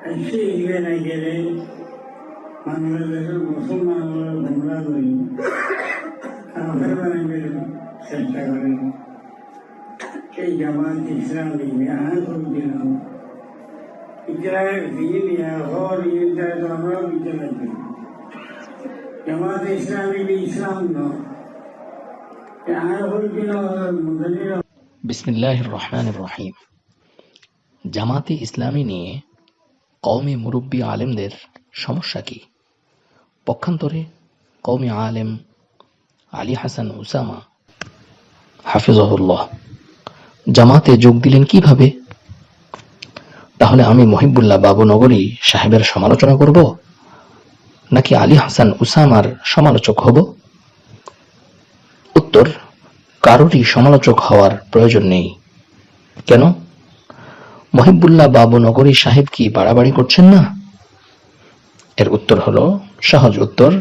শিখবে গেলে বাংলাদেশের মুসলমানরা গুমরা করি কাফের বানাইবার চেষ্টা করে এই জামাত ইসলামী বিহার করছিল ইসরায়েল দিন হর ইন্টার আমরা বিচার করি জামাত ইসলামী ইসলাম নয় আর হল মুসলিম বিসমিল্লাহ রহমান রহিম জামাতে ইসলামী নিয়ে কওমি মুরব্বী আলেমদের সমস্যা কি? পক্ষান্তরে কওমি আলেম আলী হাসান উসামা। হাফিজহুল্লাহ, জামাতে যোগ দিলেন কীভাবে? তাহলে আমি মহিবুল্লাহ বাবু নগরী সাহেবের সমালোচনা করব, নাকি আলী হাসান উসামার সমালোচক হব? উত্তর, কারোরই সমালোচক হওয়ার প্রয়োজন নেই। কেন? মহিবুল্লাহ বাবু নগরী সাহেব কি বাড়াবাড়ি করছেন না? এর উত্তর হলো, সহজ উত্তর,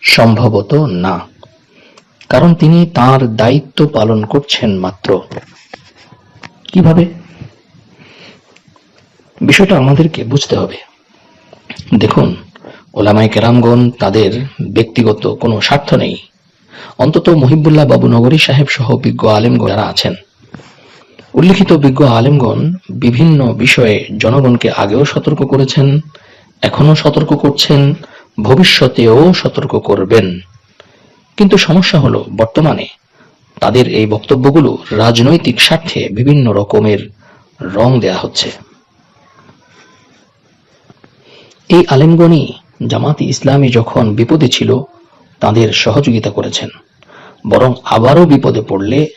সম্ভবত না। কারণ তিনি তার দায়িত্ব পালন করছেন মাত্র। কীভাবে? বিষয়টা আমাদেরকে বুঝতে হবে। দেখুন ওলামাই কেরামগণ তাদের ব্যক্তিগত কোনো স্বার্থ নেই। অন্তত মহিবুল্লাহ বাবু নগরী সাহেব সহ বিজ্ঞ আলেমগণ যারা আছেন। উল্লিখিত বিজ্ঞ আলেমগণ বিভিন্ন বিষয়ে জনগণকে আগেও সতর্ক করেছেন এখনও সতর্ক করছেন, ভবিষ্যতেও সতর্ক করবেন। কিন্তু সমস্যা হলো, বর্তমানে তাদের এই বক্তব্যগুলো রাজনৈতিক স্বার্থে বিভিন্ন রকমের রং দেয়া হচ্ছে। এই আলেমগণই জামাতি ইসলামী যখন বিপদে ছিল, তাদের সহযোগিতা করেছেন। বরং আবারও বিপদে পড়লে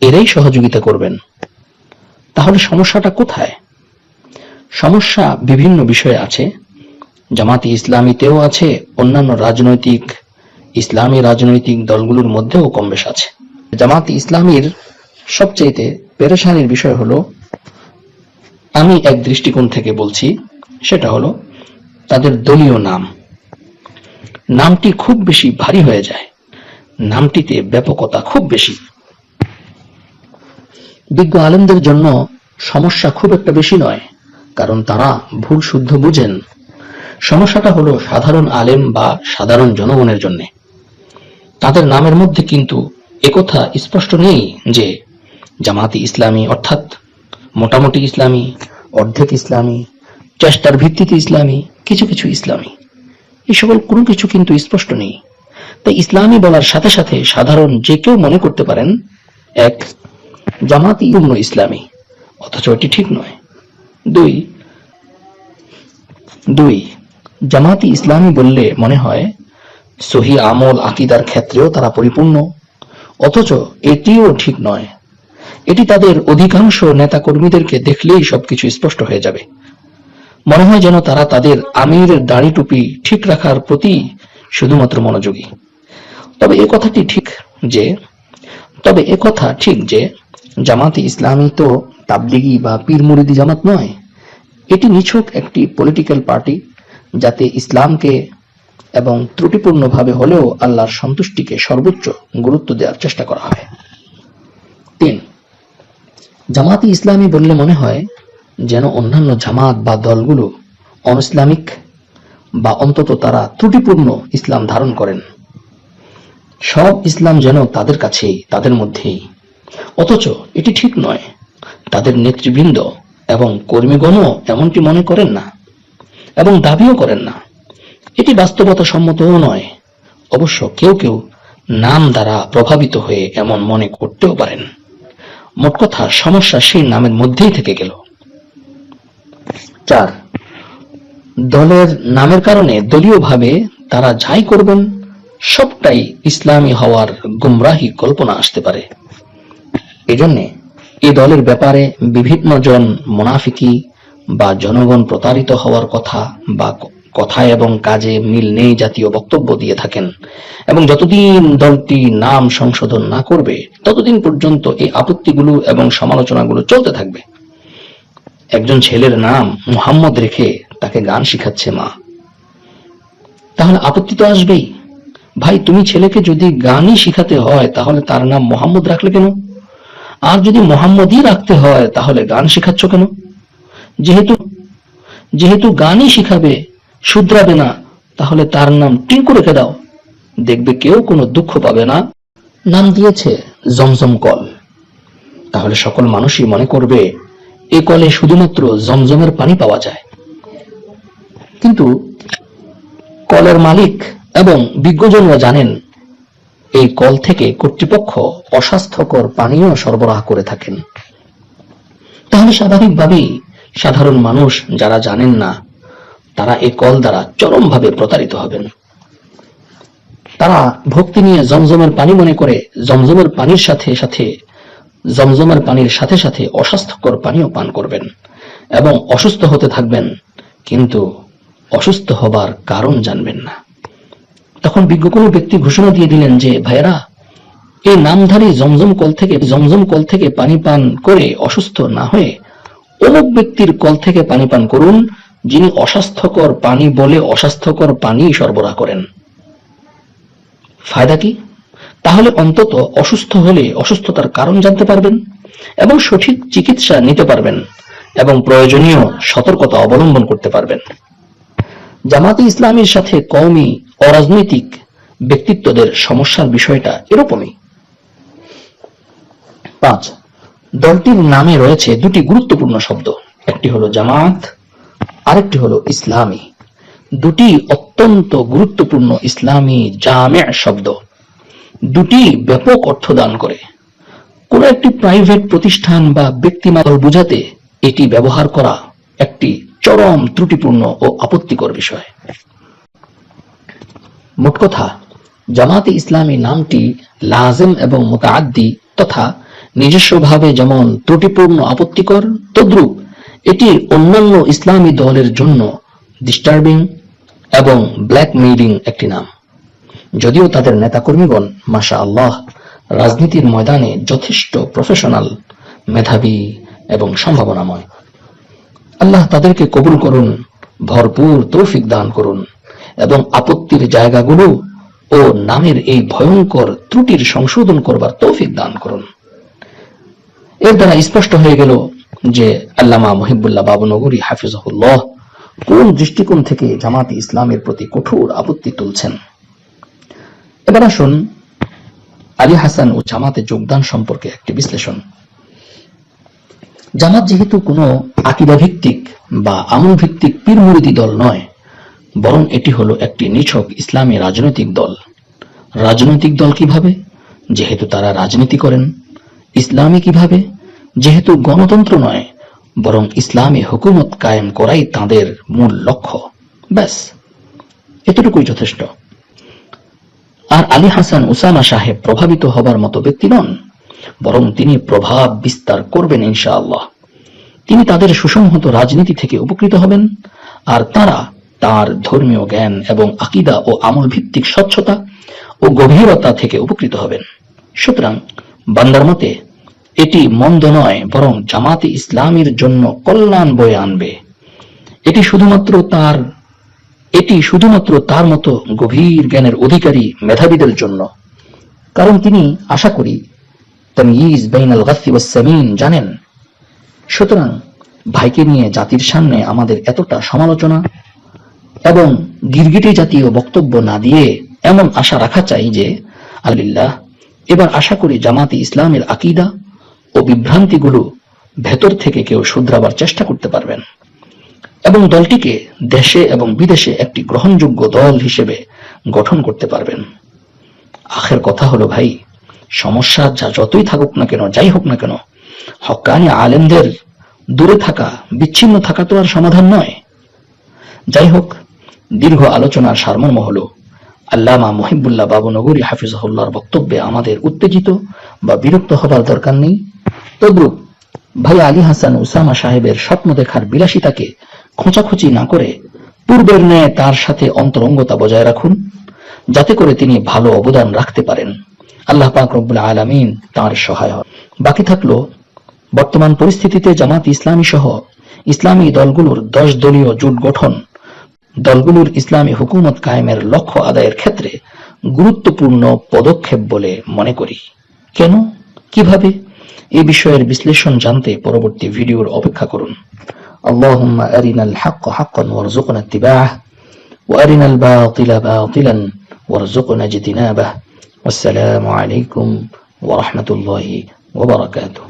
এরাই সহযোগিতা করবেন। তাহলে সমস্যাটা কোথায়? সমস্যা বিভিন্ন বিষয়ে আছে। জামাতি ইসলামীতেও আছে, অন্যান্য রাজনৈতিক, ইসলামী রাজনৈতিক দলগুলোর মধ্যেও কম বেশ আছে। জামাতি ইসলামীর সবচেয়ে পেরেশানির বিষয় হলো, আমি এক দৃষ্টিকোণ থেকে বলছি, সেটা হলো তাদের দলীয় নাম। নামটি খুব বেশি ভারী হয়ে যায়। নামটিতে ব্যাপকতা খুব বেশি। বিজ্ঞ আলেমদের জন্য সমস্যা খুব একটা বেশি নয়, কারণ তারা ভুল শুদ্ধ বুঝেন। সমস্যাটা হলো সাধারণ আলেম বা সাধারণ জনগণের জন্য। তাদের নামের মধ্যে কিন্তু একথা স্পষ্ট নেই যে জামাতি ইসলামী অর্থাৎ মোটামুটি ইসলামী, অর্ধেক ইসলামী, চেষ্টার ভিত্তিতে ইসলামী, কিছু কিছু ইসলামী। এই সকল কোনো কিছু কিন্তু স্পষ্ট নেই। তাই ইসলামী বলার সাথে সাথে সাধারণ যে কেউ মনে করতে পারেন, এক জামাতি পূর্ণ ইসলামী। অথচ এটি ঠিক নয়। দুই দুই জামাতি ইসলামী বললে মনে হয় সহি আমল আকিদার ক্ষেত্রেও তারা পরিপূর্ণ, অথচ এটিও ঠিক নয়। এটি তাদের অধিকাংশ নেতা কর্মীদেরকে দেখলেই সবকিছু স্পষ্ট হয়ে যাবে। মনে হয় যেন তারা তাদের আমিরের দাড়ি টুপি ঠিক রাখার প্রতি শুধুমাত্র মনোযোগী। তবে এ কথাটি ঠিক যে, তবে এ কথা ঠিক যে জামাতে ইসলামী তো তাবলিগি বা পীর মুরিদি জামাত নয়। এটি নিছক একটি পলিটিক্যাল পার্টি যাতে ইসলামকে এবং ত্রুটিপূর্ণভাবে হলেও আল্লাহর সন্তুষ্টিকে সর্বোচ্চ গুরুত্ব দেওয়ার চেষ্টা করা হয়। তিন, জামাতি ইসলামী বললে মনে হয় যেন অন্যান্য জামাত বা দলগুলো অনইসলামিক বা অন্তত তারা ত্রুটিপূর্ণ ইসলাম ধারণ করেন। সব ইসলাম যেন তাদের কাছেই, তাদের মধ্যেই। অথচ এটি ঠিক নয়। তাদের নেতৃবৃন্দ এবং কর্মীগণও এমনটি মনে করেন না এবং দাবিও করেন না। এটি বাস্তবতা সম্মতও নয়। অবশ্য কেউ কেউ নাম দ্বারা প্রভাবিত হয়ে এমন মনে করতেও পারেন। মোট কথা, সমস্যা সেই নামের মধ্যেই থেকে গেল। চার, দলের নামের কারণে দলীয়ভাবে তারা যাই করবেন, সবটাই ইসলামী হওয়ার গুমরাহি কল্পনা আসতে পারে। এজন্যে এ দলের ব্যাপারে বিভিন্ন জন মোনাফিকি বা জনগণ প্রতারিত হওয়ার কথা বা ক- কথায় এবং কাজে মিল নেই জাতীয় বক্তব্য দিয়ে থাকেন। এবং যতদিন দলটি নাম সংশোধন না করবে, ততদিন পর্যন্ত এই আপত্তিগুলো এবং সমালোচনাগুলো চলতে থাকবে। একজন ছেলের নাম মুহাম্মদ রেখে তাকে গান শিখাচ্ছে মা। তাহলে আপত্তি তো আসবেই। ভাই, তুমি ছেলেকে যদি গানই শিখাতে হয়, তাহলে তার নাম মোহাম্মদ রাখলে কেন? আর যদি মোহাম্মদই রাখতে হয়, তাহলে গান শেখাচ্ছ কেন? যেহেতু যেহেতু গানই শিখাবে, শুধরাবে না, তাহলে তার নাম টিঙ্কু রেখে দাও। দেখবে কেউ কোনো দুঃখ পাবে না। নাম দিয়েছে জমজম কল। তাহলে সকল মানুষই মনে করবে, এ কলে শুধুমাত্র জমজমের পানি পাওয়া যায়। কিন্তু কলের মালিক এবং বিজ্ঞজনরা জানেন এই কল থেকে কর্তৃপক্ষ অস্বাস্থ্যকর পানীয় সরবরাহ করে থাকেন। তাহলে স্বাভাবিকভাবেই সাধারণ মানুষ যারা জানেন না, তারা এই কল দ্বারা চরমভাবে প্রতারিত হবেন। তারা ভক্তি নিয়ে জমজমের পানি মনে করে জমজমের পানির সাথে সাথে, জমজমের পানির সাথে সাথে অস্বাস্থ্যকর পানীয় পান করবেন এবং অসুস্থ হতে থাকবেন, কিন্তু অসুস্থ হবার কারণ জানবেন না। তখন বিজ্ঞ কোনো ব্যক্তি ঘোষণা দিয়ে দিলেন যে, ভাইয়েরা, এই নামধারী জমজম কল থেকে, জমজম কল থেকে পানি পান করে অসুস্থ না হয়ে অমুক ব্যক্তির কল থেকে পানি পান করুন, যিনি অস্বাস্থ্যকর পানি বলে অস্বাস্থ্যকর পানি সরবরাহ করেন। ফায়দা কি? তাহলে অন্তত অসুস্থ হলে অসুস্থতার কারণ জানতে পারবেন এবং সঠিক চিকিৎসা নিতে পারবেন এবং প্রয়োজনীয় সতর্কতা অবলম্বন করতে পারবেন। জামাতে ইসলামীর সাথে কওমি অরাজনৈতিক ব্যক্তিত্বদের সমস্যার বিষয়টা এরকমই। পাঁচ, দলটির নামে রয়েছে দুটি গুরুত্বপূর্ণ শব্দ। একটি হলো জামাত, আরেকটি হলো ইসলামী। দুটি অত্যন্ত গুরুত্বপূর্ণ ইসলামী জামে শব্দ। দুটি ব্যাপক অর্থ দান করে। কোন একটি প্রাইভেট প্রতিষ্ঠান বা ব্যক্তিমাদল বোঝাতে এটি ব্যবহার করা একটি চরম ত্রুটিপূর্ণ ও আপত্তিকর বিষয়। মোট কথা জামাতে ইসলামী নামটি লাজেম এবং মোতাআদ্দি তথা নিজস্বভাবে যেমন ত্রুটিপূর্ণ, আপত্তিকর, তদ্রূপ এটি অন্যান্য ইসলামী দলের জন্য ডিস্টার্বিং এবং ব্ল্যাকমেইলিং একটি নাম। যদিও তাদের নেতাকর্মীগণ মাশা আল্লাহ রাজনীতির ময়দানে যথেষ্ট প্রফেশনাল মেধাবী এবং সম্ভাবনাময়। আল্লাহ তাদেরকে কবুল করুন, ভরপুর তৌফিক দান করুন। এবং আপত্তির জায়গাগুলো ও নামের এই ভয়ঙ্কর ত্রুটির সংশোধন করবার তৌফিক দান করুন। এর দ্বারা স্পষ্ট হয়ে গেল যে আল্লামা মহিবুল্লাহ বাবুনগরী হাফিজহুল্লাহ কোন দৃষ্টিকোণ থেকে জামাতে ইসলামের প্রতি কঠোর আপত্তি তুলছেন। এবার আসুন আলী হাসান ও জামাতে যোগদান সম্পর্কে একটি বিশ্লেষণ। জামাত যেহেতু কোনো আকিদা ভিত্তিক বা আমল ভিত্তিক পীর মুরিদি দল নয় বরং এটি হলো একটি নিছক ইসলামী রাজনৈতিক দল। রাজনৈতিক দল কীভাবে? যেহেতু তারা রাজনীতি করেন। ইসলামী কীভাবে? যেহেতু গণতন্ত্র নয়, বরং ইসলামী হুকুমত কায়েম করাই তাদের মূল লক্ষ্য। ব্যাস, এতটুকুই যথেষ্ট। আর আলী হাসান উসামা সাহেব প্রভাবিত হবার মতো ব্যক্তি নন, বরং তিনি প্রভাব বিস্তার করবেন ইনশাআল্লাহ। তিনি তাদের সুসংহত রাজনীতি থেকে উপকৃত হবেন, আর তারা তার ধর্মীয় জ্ঞান এবং আকিদা ও আমল ভিত্তিক স্বচ্ছতা ও গভীরতা থেকে উপকৃত হবেন। সুতরাং বান্দার মতে, এটি মন্দ নয়, বরং জামাতে ইসলামীর জন্য কল্যাণ বয়ে আনবে। এটি শুধুমাত্র তার, এটি শুধুমাত্র তার মতো গভীর জ্ঞানের অধিকারী মেধাবীদের জন্য। কারণ তিনি, আশা করি তামিজ বাইনাল গাসি ওয়াস সামিন জানেন, সুতরাং ভাইকে নিয়ে জাতির সামনে আমাদের এতটা সমালোচনা এবং গিরগিটি জাতীয় বক্তব্য না দিয়ে এমন আশা রাখা চাই যে আলিল্লাহ এবার আশা করি জামাতে ইসলামের আকিদা ও বিভ্রান্তিগুলো ভেতর থেকে কেউ শুধরাবার চেষ্টা করতে পারবেন। এবং দলটিকে দেশে এবং বিদেশে একটি গ্রহণযোগ্য দল হিসেবে গঠন করতে পারবেন। আখের কথা হলো, ভাই, সমস্যা যা যতই থাকুক না কেন, যাই হোক না কেন, হকানি আলেমদের দূরে থাকা, বিচ্ছিন্ন থাকা তো আর সমাধান নয়। যাই হোক দীর্ঘ আলোচনার সারমর্ম হল, আল্লামা মহিবুল্লাহ বাবু নগরী হাফিজহুল্লাহর বক্তব্যে আমাদের উত্তেজিত বা বিরক্ত হবার দরকার নেই। তদ্রুপ ভাই আলী হাসান উসামা সাহেবের স্বপ্ন দেখার বিলাসিতাকে খোঁচাখুচি না করে পূর্বের ন্যায় তার সাথে অন্তরঙ্গতা বজায় রাখুন, যাতে করে তিনি ভালো অবদান রাখতে পারেন। আল্লাহ পাক রব্বুল আলামিন তার সহায় বাকি থাকল, বর্তমান পরিস্থিতিতে জামাত ইসলামী সহ ইসলামী দলগুলোর দশ দলীয় জোট গঠন। দলগুলোর ইসলামী হুকুমত কায়েমের লক্ষ্য আদায়ের ক্ষেত্রে গুরুত্বপূর্ণ পদক্ষেপ বলে মনে করি কেন কিভাবে এই বিষয়ের বিশ্লেষণ জানতে পরবর্তী ভিডিওর অপেক্ষা করুন اللهم أرنا الحق حقا وارزقنا اتباعه وأرنا الباطل باطلا وارزقنا اجتنابه والسلام عليكم ورحمة الله وبركاته